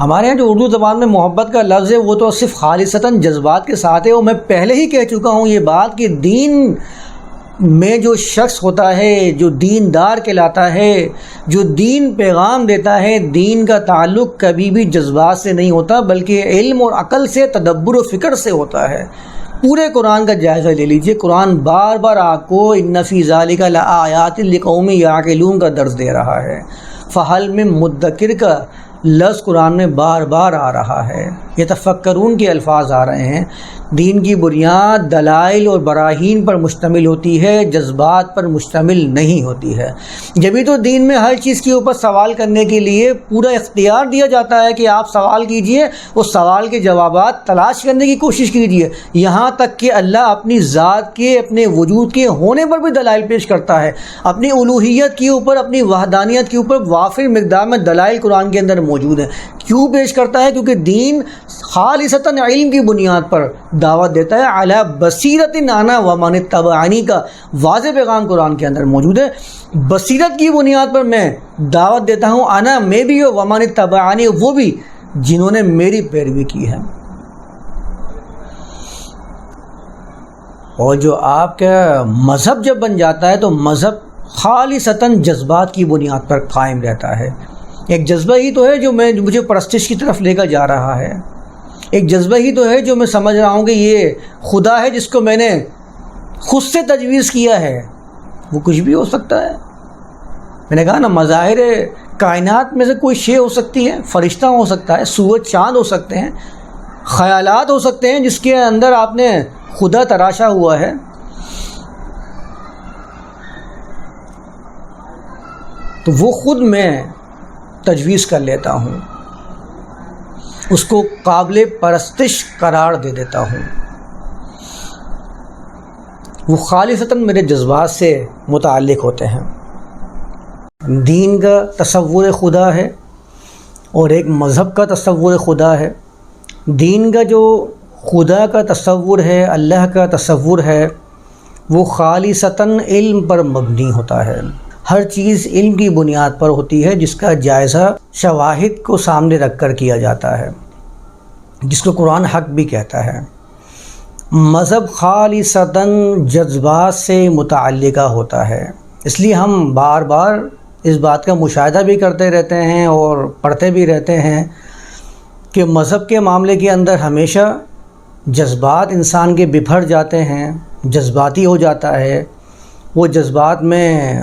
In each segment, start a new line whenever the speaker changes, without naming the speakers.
ہمارے یہاں جو اردو زبان میں محبت کا لفظ ہے، وہ تو صرف خالصتاً جذبات کے ساتھ ہے۔ اور میں پہلے ہی کہہ چکا ہوں یہ بات کہ دین میں جو شخص ہوتا ہے، جو دین دار کہلاتا ہے، جو دین پیغام دیتا ہے، دین کا تعلق کبھی بھی جذبات سے نہیں ہوتا، بلکہ علم اور عقل سے، تدبر و فکر سے ہوتا ہے۔ پورے قرآن کا جائزہ لے لیجیے۔ قرآن بار بار آپ کو ان نفی ظالی کا لآیات لقومی یاقلون کا درس دے رہا ہے۔ فحل میں مدکر کا لفظ قرآن میں بار بار آ رہا ہے۔ یہ تفکرون کے الفاظ آ رہے ہیں۔ دین کی بنیاد دلائل اور براہین پر مشتمل ہوتی ہے، جذبات پر مشتمل نہیں ہوتی ہے۔ جبھی تو دین میں ہر چیز کے اوپر سوال کرنے کے لیے پورا اختیار دیا جاتا ہے کہ آپ سوال کیجیے، اس سوال کے جوابات تلاش کرنے کی کوشش کیجیے۔ یہاں تک کہ اللہ اپنی ذات کے، اپنے وجود کے ہونے پر بھی دلائل پیش کرتا ہے۔ اپنی الوحیت کے اوپر، اپنی وحدانیت کے اوپر وافر مقدار میں دلائل قرآن کے اندر موجود موجود ہیں۔ کیوں پیش کرتا ہے؟ کیونکہ دین خالصتاً علم کی بنیاد پر دعوت دیتا ہے۔ اعلیٰ بصیرت نانا ومان تبعانی کا واضح پیغام قرآن کے اندر موجود ہے۔ بصیرت کی بنیاد پر میں دعوت دیتا ہوں۔ آنا میں بھی ہو ومان تبعانی وہ بھی جنہوں نے میری پیروی کی ہے۔ اور جو آپ کا مذہب جب بن جاتا ہے تو مذہب خالصتاً جذبات کی بنیاد پر قائم رہتا ہے۔ ایک جذبہ ہی تو ہے جو میں مجھے پرستش کی طرف لے کر جا رہا ہے۔ ایک جذبہ ہی تو ہے جو میں سمجھ رہا ہوں کہ یہ خدا ہے جس کو میں نے خود سے تجویز کیا ہے۔ وہ کچھ بھی ہو سکتا ہے۔ میں نے کہا نا، مظاہر کائنات میں سے کوئی شے ہو سکتی ہے فرشتہ ہو سکتا ہے، سورج، چاند ہو سکتے ہیں، خیالات ہو سکتے ہیں جس کے اندر آپ نے خدا تراشا ہوا ہے۔ تو وہ خود میں تجویز کر لیتا ہوں۔ اس کو قابل پرستش قرار دے دیتا ہوں۔ وہ خالصتاً میرے جذبات سے متعلق ہوتے ہیں۔ دین کا تصور خدا ہے اور ایک مذہب کا تصور خدا ہے۔ دین کا جو خدا کا تصور ہے، اللہ کا تصور ہے، وہ خالصتاً علم پر مبنی ہوتا ہے۔ ہر چیز علم کی بنیاد پر ہوتی ہے، جس کا جائزہ شواہد کو سامنے رکھ کر کیا جاتا ہے، جس کو قرآن حق بھی کہتا ہے۔ مذہب خالی جذبات سے متعلقہ ہوتا ہے۔ اس لیے ہم بار بار اس بات کا مشاہدہ بھی کرتے رہتے ہیں اور پڑھتے بھی رہتے ہیں کہ مذہب کے معاملے کے اندر ہمیشہ جذبات انسان کے بپھر جاتے ہیں، جذباتی ہو جاتا ہے۔ وہ جذبات میں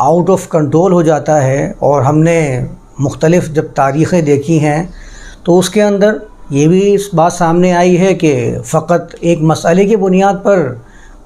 آؤٹ آف کنٹرول ہو جاتا ہے اور ہم نے مختلف جب تاریخیں دیکھی ہیں تو اس کے اندر یہ بھی اس بات سامنے آئی ہے کہ فقط ایک مسئلے کی بنیاد پر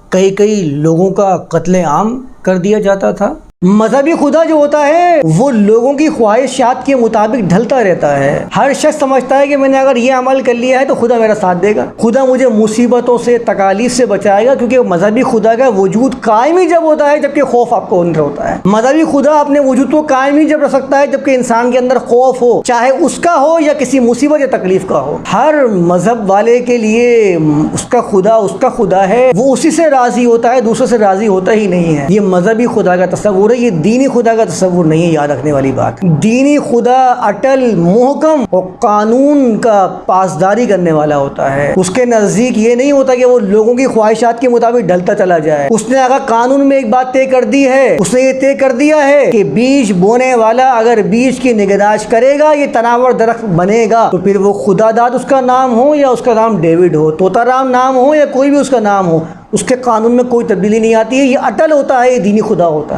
کئی کئی لوگوں کا قتل عام کر دیا جاتا تھا۔ مذہبی خدا جو ہوتا ہے، وہ لوگوں کی خواہشات کے مطابق ڈھلتا رہتا ہے۔ ہر شخص سمجھتا ہے کہ میں نے اگر یہ عمل کر لیا ہے تو خدا میرا ساتھ دے گا۔ خدا مجھے مصیبتوں سے، تکالیف سے بچائے گا، کیونکہ مذہبی خدا کا وجود قائم ہی جب ہوتا ہے جبکہ خوف آپ کو اندر ہوتا ہے۔ مذہبی خدا اپنے وجود کو قائم ہی جب رکھ سکتا ہے جبکہ انسان کے اندر خوف ہو، چاہے اس کا ہو یا کسی مصیبت یا تکلیف کا ہو۔ ہر مذہب والے کے لیے اس کا خدا، اس کا خدا ہے۔ وہ اسی سے راضی ہوتا ہے، دوسرے سے راضی ہوتا ہی نہیں ہے۔ یہ مذہبی خدا کا تصور ہے یہ دینی خدا کا تصور نہیں ہے، یاد رکھنے والی بات۔ دینی خدا اٹل، محکم اور قانون کا پاسداری کرنے والا ہوتا ہے۔ اس کے نزدیک یہ نہیں ہوتا کہ وہ لوگوں کی خواہشات کے مطابق ڈلتا چلا جائے۔ اس نے اگر قانون میں ایک بات طے کر دی ہے۔ اس نے یہ طے کر دیا ہے کہ بیج بونے والا اگر بیج کی نگہداشت کرے گا، یہ تناور درخت بنے گا، تو پھر وہ خدا داد اس کا نام ہو یا اس کا نام ڈیوڈ ہو؟ توتا رام نام ہو یا کوئی بھی اس کا نام ہو، اس کے قانون میں کوئی تبدیلی نہیں آتی ہے۔ یہ اٹل ہوتا ہے، یہ دینی خدا ہوتا ہے۔